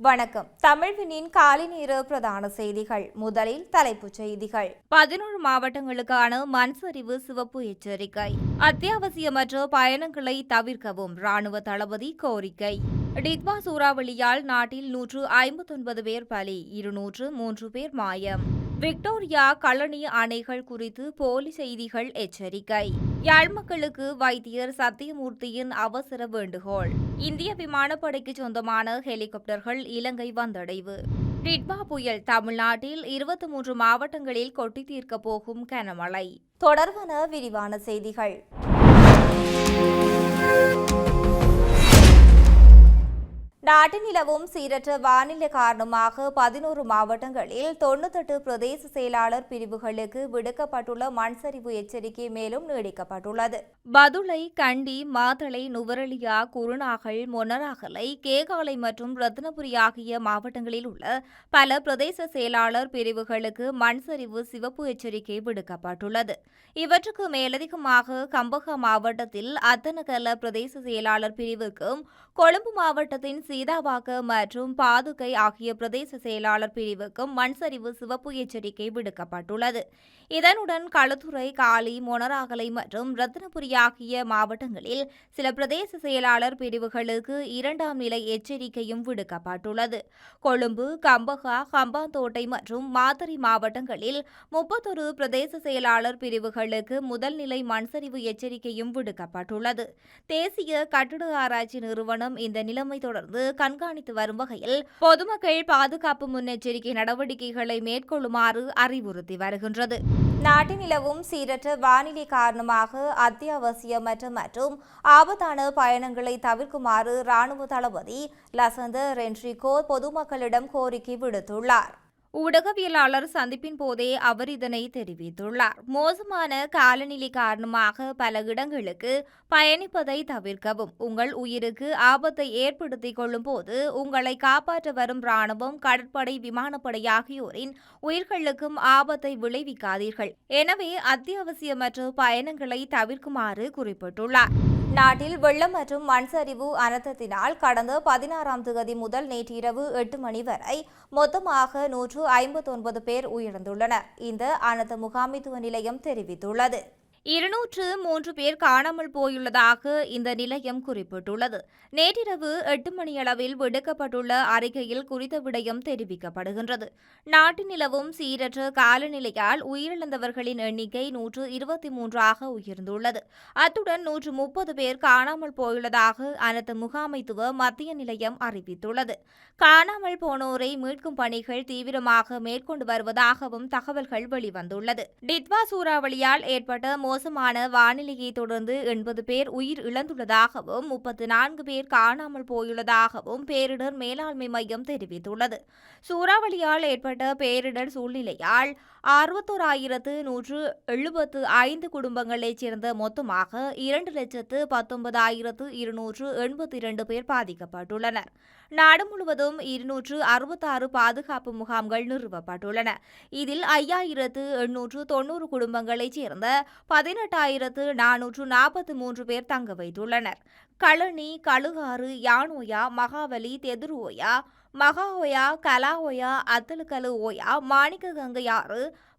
வணக்கம். தமிழ்வினின் காலை நேர பிரதான செய்திகள். முதலில் தலைப்புச் செய்திகள். பதினோரு மாவட்டங்களுக்கான மண் சரிவு சிவப்பு எச்சரிக்கை. அத்தியாவசியமற்ற பயணங்களை தவிர்க்கவும் ராணுவ தளபதி கோரிக்கை. டித்வா சூறாவளியால் நாட்டில் நூற்று ஐம்பத்தொன்பது பேர் பலி இருநூற்று மூன்று பேர் மாயம். விக்டோரியா கழனி அணைகள் குறித்து போலி செய்திகள் எச்சரிக்கை. யாழ் மக்களுக்கு வைத்தியர் சத்தியமூர்த்தியின் அவசர வேண்டுகோள். இந்திய விமானப்படைக்கு சொந்தமான ஹெலிகாப்டர்கள் இலங்கை வந்தடைவு. டிட்பா புயல் தமிழ்நாட்டில் இருபத்தி மூன்று மாவட்டங்களில் கொட்டி தீர்க்கப் போகும் கனமழை. தொடர்பான விரிவான செய்திகள். நாட்டு நிலவும் சீரற்ற வானிலை காரணமாக பதினோரு மாவட்டங்களில் தொண்ணூத்தெட்டு பிரதேச செயலாளர் பிரிவுகளுக்கு விடுக்கப்பட்டுள்ள மண்சரிவு எச்சரிக்கை மேலும் நீடிக்கப்பட்டுள்ளது. பதுளை கண்டி மாத்தளை நுவரெலியா குருநாகல் மொனராகலை கேகாலை மற்றும் ரத்னபுரி ஆகிய மாவட்டங்களில் உள்ள பல பிரதேச செயலாளர் பிரிவுகளுக்கு மண்சரிவு சிவப்பு எச்சரிக்கை விடுக்கப்பட்டுள்ளது. இவற்றுக்கு மேலதிகமாக கம்பகா மாவட்டத்தில் அத்தனகல பிரதேச செயலாளர் பிரிவுக்கும் கொழும்பு மாவட்டத்தின் சீதாவாக்க மற்றும் பாதுகை ஆகிய பிரதேச செயலாளர் பிரிவுக்கும் மண்சரிவு சிவப்பு எச்சரிக்கை விடுக்கப்பட்டுள்ளது. இதனுடன் களுத்துறை காலி மொனராகலை மற்றும் ரத்னபுரி ஆகிய மாவட்டங்களில் சில பிரதேச செயலாளர் பிரிவுகளுக்கு இரண்டாம் நிலை எச்சரிக்கையும் விடுக்கப்பட்டுள்ளது. கொழும்பு கம்பகா ஹம்பாந்தோட்டை மற்றும் மாதிரி மாவட்டங்களில் முப்பத்தொரு பிரதேச செயலாளர் பிரிவுகளுக்கு முதல் நிலை மண்சரிவு எச்சரிக்கையும் விடுக்கப்பட்டுள்ளது. தேசிய கட்டிட ஆராய்ச்சி நிறுவனம் இந்த நிலைமை தொடர்ந்து கண்காணித்து வரும் வகையில் பொதுமக்கள் பாதுகாப்பு முன்னெச்சரிக்கை நடவடிக்கைகளை மேற்கொள்ளுமாறு அறிவுறுத்தி வருகின்றது. நாட்டில் நிலவும் சீரற்ற வானிலை காரணமாக அத்தியாவசியமற்ற மற்றும் ஆபத்தான பயணங்களை தவிர்க்குமாறு ராணுவ தளபதி லசந்த ரென்ட்ரிகோ பொதுமக்களிடம் கோரிக்கை விடுத்துள்ளார். ஊடகவியலாளர் சந்திப்பின் போதே அவர் இதனை தெரிவித்துள்ளார். மோசமான காலநிலை காரணமாக பல இடங்களுக்கு பயணிப்பதை தவிர்க்கவும் உங்கள் உயிருக்கு ஆபத்தை ஏற்படுத்திக் கொள்ளும் போது உங்களை காப்பாற்ற வரும் ராணுவம் கடற்படை விமானப்படை ஆகியோரின் உயிர்களுக்கும் ஆபத்தை விளைவிக்காதீர்கள். எனவே அத்தியாவசியமற்ற பயணங்களை தவிர்க்குமாறு குறிப்பிட்டுள்ளார். நாட்டில் வெள்ளம் மற்றும் மண் சரிவு அனர்த்தத்தினால் கடந்த பதினாறாம் தேதி முதல் நேற்றிரவு எட்டு மணி வரை மொத்தமாக நூற்று ஐம்பத்தொன்பது பேர் உயிரிழந்துள்ளனர். இந்த அனர்த்த முகாமித்துவ நிலையம் தெரிவித்துள்ளது. இருநூற்று மூன்று பேர் காணாமல் போயுள்ளதாக இந்த நிலையம் குறிப்பிட்டுள்ளது. நேற்றிரவு எட்டு மணியளவில் விடுக்கப்பட்டுள்ள அறிக்கையில் குறித்த விடயம் தெரிவிக்கப்படுகின்றது. நாட்டில் நிலவும் சீரற்ற காலநிலையால் உயிரிழந்தவர்களின் எண்ணிக்கை நூற்று இருபத்தி மூன்றாக உயர்ந்துள்ளது. அத்துடன் நூற்று முப்பது பேர் காணாமல் போயுள்ளதாக அனைத்து முகாமைத்துவ மத்திய நிலையம் அறிவித்துள்ளது. காணாமல் போனோரை மீட்கும் பணிகள் தீவிரமாக மேற்கொண்டு வருவதாகவும் தகவல்கள் வெளிவந்துள்ளது. டித்வா சூறாவளியால் ஏற்பட்ட மோசமான வானிலையை தொடர்ந்து எண்பது பேர் உயிர் இழந்துள்ளதாகவும் முப்பத்து நான்கு பேர் காணாமல் போயுள்ளதாகவும் பேரிடர் மேலாண்மை மையம் தெரிவித்துள்ளது. சூறாவளியால் ஏற்பட்ட பேரிடர் சூழ்நிலையால் அறுபத்தோராயிரத்து நூற்று எழுபத்து ஐந்து குடும்பங்களைச் சேர்ந்த மொத்தமாக இரண்டு லட்சத்து பத்தொன்பதாயிரத்து இருநூற்று எண்பத்தி இரண்டு பேர் பாதிக்கப்பட்டுள்ளனர். நாடு முழுவதும் இருநூற்று அறுபத்தாறு பாதுகாப்பு முகாம்கள் நிறுவப்பட்டுள்ளன. இதில் ஐயாயிரத்து எண்ணூற்று தொன்னூறு குடும்பங்களைச் சேர்ந்த பதினெட்டாயிரத்து நானூற்று நாற்பத்தி மூன்று பேர் தங்க வைத்துள்ளனர். களனி கழுகாறு யானோயா மகாவலி தெதுருவோயா மகாஓயா கலாஓயா அத்தலுக்கலு ஓயா மாணிக்க கங்கை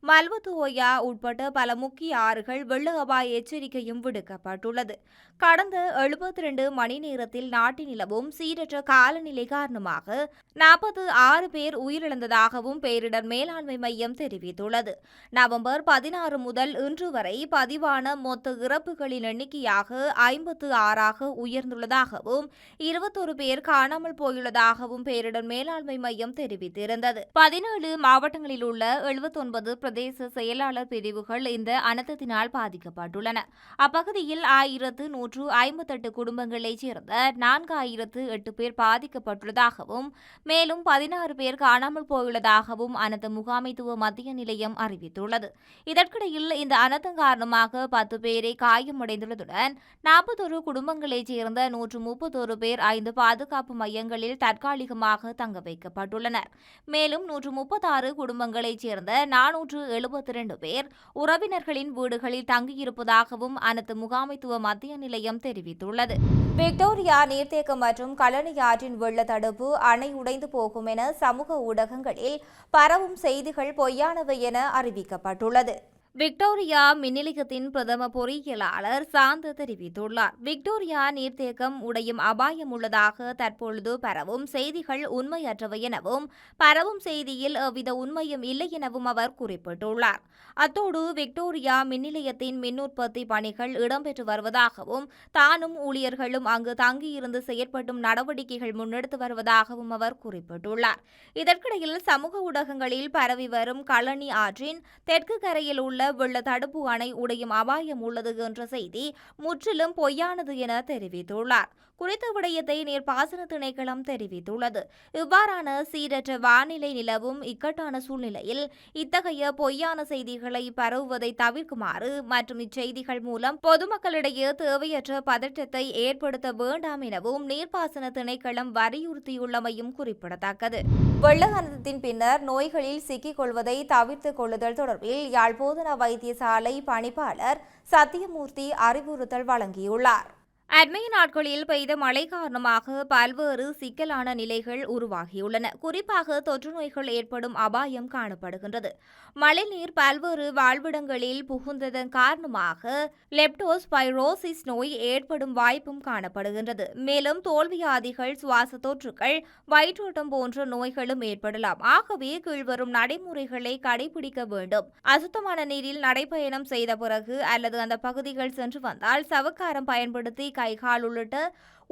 ஆறு உட்பட ஓயா உட்பட்ட பல முக்கிய ஆறுகள் வெள்ள அபாய எச்சரிக்கையும் விடுக்கப்பட்டுள்ளது. கடந்த எழுபத்தி ரெண்டு மணி நேரத்தில் நாட்டில் நிலவும் சீரற்ற காலநிலை காரணமாக நாற்பது ஆறு பேர் உயிரிழந்ததாகவும் பேரிடர் மேலாண்மை மையம் தெரிவித்துள்ளது. நவம்பர் பதினாறு முதல் இன்று வரை பதிவான மொத்த இறப்புகளின் எண்ணிக்கையாக ஐம்பத்து ஆறாக உயர்ந்துள்ளதாகவும் இருபத்தொரு பேர் காணாமல் போயுள்ளதாகவும் பேரிடர் மேலாண்மை மையம் தெரிவித்திருந்தது. பதினேழு மாவட்டங்களில் உள்ள எழுபத்தொன்பது பிரதேச செயலாளர் பிரிவுகள் இந்த அனர்த்தத்தினால் பாதிக்கப்பட்டுள்ளன. அப்பகுதியில் ஆயிரத்து நூற்று ஐம்பத்தெட்டு குடும்பங்களைச் சேர்ந்த நான்காயிரத்து எட்டு பேர் பாதிக்கப்பட்டுள்ளதாகவும் மேலும் பதினாறு பேர் காணாமல் போயுள்ளதாகவும் அனர்த்த முகாமைத்துவ மத்திய நிலையம் அறிவித்துள்ளது. இதற்கிடையில் இந்த அனர்த்தம் காரணமாக பத்து பேரை காயமடைந்துள்ளதுடன் நாற்பத்தொரு குடும்பங்களைச் சேர்ந்த நூற்று முப்பத்தொரு பேர் ஐந்து பாதுகாப்பு மையங்களில் தற்காலிகமாக தங்க வைக்கப்பட்டுள்ளனர். மேலும் நூற்று முப்பத்தாறு குடும்பங்களைச் சேர்ந்த நானூற்று நூற்று எழுபத்தி இரண்டு பேர் உறவினர்களின் வீடுகளில் தங்கியிருப்பதாகவும் அனைத்து முகாமைத்துவ மத்திய நிலையம் தெரிவித்துள்ளது. விக்டோரியா நீர்த்தேக்கம் மற்றும் கழனி ஆற்றின் வெள்ள தடுப்பு அணை உடைந்து போகும் என சமூக ஊடகங்களில் பரவும் செய்திகள் பொய்யானவை என அறிவிக்கப்பட்டுள்ளது. விக்டோரியா மின்னிலையத்தின் பிரதம பொறியியலாளர் சாந்த தெரிவித்துள்ளார். விக்டோரியா நீர்த்தேக்கம் உடையும் அபாயம் உள்ளதாக தற்பொழுது பரவும் செய்திகள் உண்மையற்றவை எனவும் பரவும் செய்தியில் எவ்வித உண்மையும் இல்லை எனவும் அவர் குறிப்பிட்டுள்ளார். அத்தோடு விக்டோரியா மின்நிலையத்தின் மின் உற்பத்தி பணிகள் இடம்பெற்று வருவதாகவும் தானும் ஊழியர்களும் அங்கு தங்கியிருந்து செயற்பட்டும் நடவடிக்கைகள் முன்னெடுத்து வருவதாகவும் அவர் குறிப்பிட்டுள்ளார். இதற்கிடையில் சமூக ஊடகங்களில் பரவி வரும் களனி ஆற்றின் தெற்கு கரையில் உள்ள வெள்ள தடுப்பு அணை உடையும் அபாயம் உள்ளது என்ற செய்தி முற்றிலும் பொய்யானது என தெரிவித்துள்ளார். குறித்த விடயத்தை நீர்ப்பாசன திணைக்களம் தெரிவித்துள்ளது. இவ்வாறான சீரற்ற வானிலை நிலவும் இக்கட்டான சூழ்நிலையில் இத்தகைய பொய்யான செய்திகளை பரவுவதை தவிர்க்குமாறு மற்றும் இச்செய்திகள் மூலம் பொதுமக்களிடையே தேவையற்ற பதற்றத்தை ஏற்படுத்த வேண்டாம் எனவும் நீர்ப்பாசன திணைக்களம் வலியுறுத்தியுள்ளமையும் குறிப்பிடத்தக்கது. வெள்ள அனர்த்தத்தின் பின்னர் நோய்களில் சிக்கிக் கொள்வதை தவிர்த்துக் கொள்ளுதல் தொடர்பில் யாழ்போதன வைத்தியசாலை பணிப்பாளர் சத்தியமூர்த்தி அறிவுறுத்தல் வழங்கியுள்ளார். அண்மைய நாட்களில் பெய்த மழை காரணமாக பல்வேறு சிக்கலான நிலைகள் உருவாகியுள்ளன. குறிப்பாக தொற்று நோய்கள் ஏற்படும் அபாயம் காணப்படுகின்றது. மழைநீர் பல்வேறு வாழ்விடங்களில் புகுந்ததன் காரணமாக லெப்டோஸ்பைரோசிஸ் நோய் ஏற்படும் வாய்ப்பும் காணப்படுகின்றது. மேலும் தோல்வியாதிகள் சுவாச தொற்றுகள் வயிற்றோட்டம் போன்ற நோய்களும் ஏற்படலாம். ஆகவே கீழ்வரும் நடைமுறைகளை கடைபிடிக்க வேண்டும். அசுத்தமான நீரில் நடைப்பயணம் செய்த பிறகு அல்லது அந்த பகுதிகள் சென்று வந்தால் சவக்காரம் பயன்படுத்தி கைகால் உள்ளிட்ட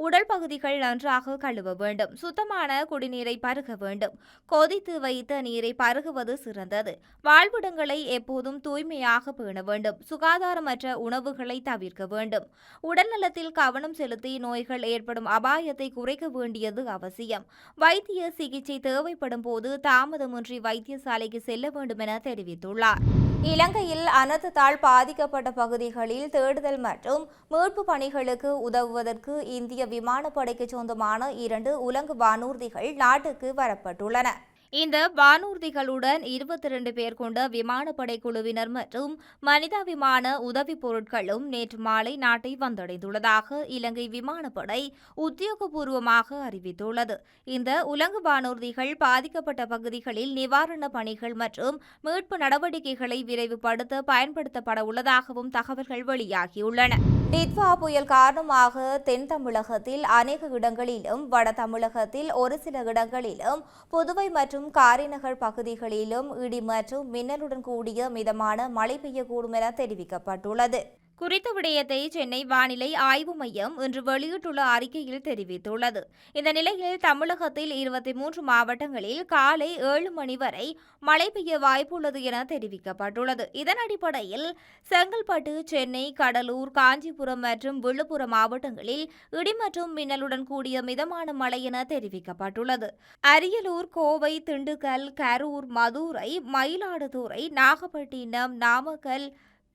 உடல் பகுதிகள் நன்றாக கழுவ வேண்டும். சுத்தமான குடிநீரை பருக வேண்டும். கொதித்து வைத்த நீரை பருகுவது சிறந்தது. வாழ்விடங்களை எப்போதும் தூய்மையாக பேண வேண்டும். சுகாதாரமற்ற உணவுகளை தவிர்க்க வேண்டும். உடல்நலத்தில் கவனம் செலுத்தி நோய்கள் ஏற்படும் அபாயத்தை குறைக்க வேண்டியது அவசியம். வைத்திய சிகிச்சை தேவைப்படும் போது தாமதமின்றி வைத்தியசாலைக்கு செல்ல வேண்டும் என தெரிவித்துள்ளார். இலங்கையில் அனர்த்தத்தால் பாதிக்கப்பட்ட பகுதிகளில் தேடுதல் மற்றும் மீட்பு பணிகளுக்கு உதவுவதற்கு இந்திய விமானப்படைக்கு சொந்தமான இரண்டு உலங்கு வானூர்திகள் நாட்டுக்கு வரப்பட்டுள்ளன. இந்த வானூர்திகளுடன் இருபத்தி இரண்டு பேர் கொண்ட விமானப்படை குழுவினர் மற்றும் மனிதாபிமான உதவிப் பொருட்களும் நேற்று மாலை நாட்டை வந்தடைந்துள்ளதாக இலங்கை விமானப்படை உத்தியோகபூர்வமாக அறிவித்துள்ளது. இந்த உலங்கு வானூர்திகள் பாதிக்கப்பட்ட பகுதிகளில் நிவாரணப் பணிகள் மற்றும் மீட்பு நடவடிக்கைகளை விரைவுபடுத்த பயன்படுத்தப்பட உள்ளதாகவும் தகவல்கள் வெளியாகியுள்ளன. டிட்வா புயல் காரணமாக தென் தமிழகத்தில் அநேக இடங்களிலும் வட தமிழகத்தில் ஒரு சில இடங்களிலும் புதுவை மற்றும் மற்றும் காரிநகர் பகுதிகளிலும் இடி மற்றும் மின்னலுடன் கூடிய மிதமான மழை பெய்யக்கூடும் என தெரிவிக்கப்பட்டுள்ளது. குறித்த விடயத்தை சென்னை வானிலை ஆய்வு மையம் இன்று வெளியிட்டுள்ள அறிக்கையில் தெரிவித்துள்ளது. இந்த நிலையில் தமிழகத்தில் இருபத்தி மூன்று மாவட்டங்களில் காலை ஏழு மணி வரை மழை பெய்ய வாய்ப்புள்ளது என தெரிவிக்கப்பட்டுள்ளது. இதன் அடிப்படையில் செங்கல்பட்டு சென்னை கடலூர் காஞ்சிபுரம் மற்றும் விழுப்புரம் மாவட்டங்களில் இடி மற்றும் மின்னலுடன் கூடிய மிதமான மழை என தெரிவிக்கப்பட்டுள்ளது. அரியலூர் கோவை திண்டுக்கல் கரூர் மதுரை மயிலாடுதுறை நாகப்பட்டினம் நாமக்கல்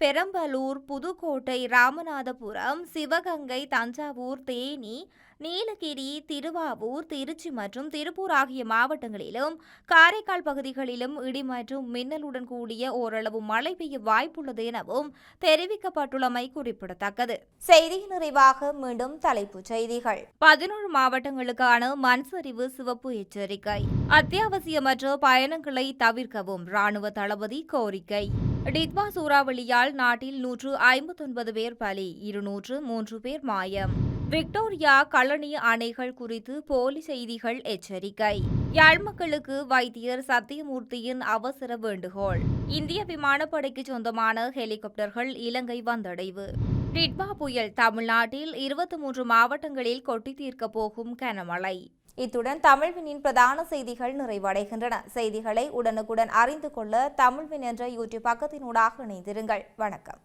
பெரம்பலூர் புதுக்கோட்டை ராமநாதபுரம் சிவகங்கை தஞ்சாவூர் தேனி நீலகிரி திருவாவூர் திருச்சி மற்றும் திருப்பூர் ஆகிய மாவட்டங்களிலும் காரைக்கால் பகுதிகளிலும் இடி மற்றும் மின்னலுடன் கூடிய ஓரளவு மழை பெய்ய வாய்ப்புள்ளது எனவும் தெரிவிக்கப்பட்டுள்ளமை குறிப்பிடத்தக்கது. செய்தி நிறைவாக மீண்டும் தலைப்புச் செய்திகள். பதினோரு மாவட்டங்களுக்கான மண் சரிவு சிவப்பு எச்சரிக்கை. அத்தியாவசியமற்ற பயணங்களை தவிர்க்கவும் ராணுவ தளபதி கோரிக்கை. டிட்வா சூறாவளியால் நாட்டில் நூற்று ஐம்பத்தொன்பது பேர் பலி இருநூற்று மூன்று பேர் மாயம். விக்டோரியா கழனி அணைகள் குறித்து போலி செய்திகள் எச்சரிக்கை. யாழ் மக்களுக்கு வைத்தியர் சத்தியமூர்த்தியின் அவசர வேண்டுகோள். இந்திய விமானப்படைக்கு சொந்தமான ஹெலிகாப்டர்கள் இலங்கை வந்தடைவு. டிட்வா புயல் தமிழ்நாட்டில் இருபத்தி மூன்று மாவட்டங்களில் கொட்டி தீர்க்கப் போகும் கனமழை. இத்துடன் தமிழ்வினின் பிரதான செய்திகள் நிறைவடைகின்றன. செய்திகளை உடனுக்குடன் அறிந்து கொள்ள தமிழ்வின் என்ற யூடியூப் பக்கத்தினூடாக இணைந்திருங்கள். வணக்கம்.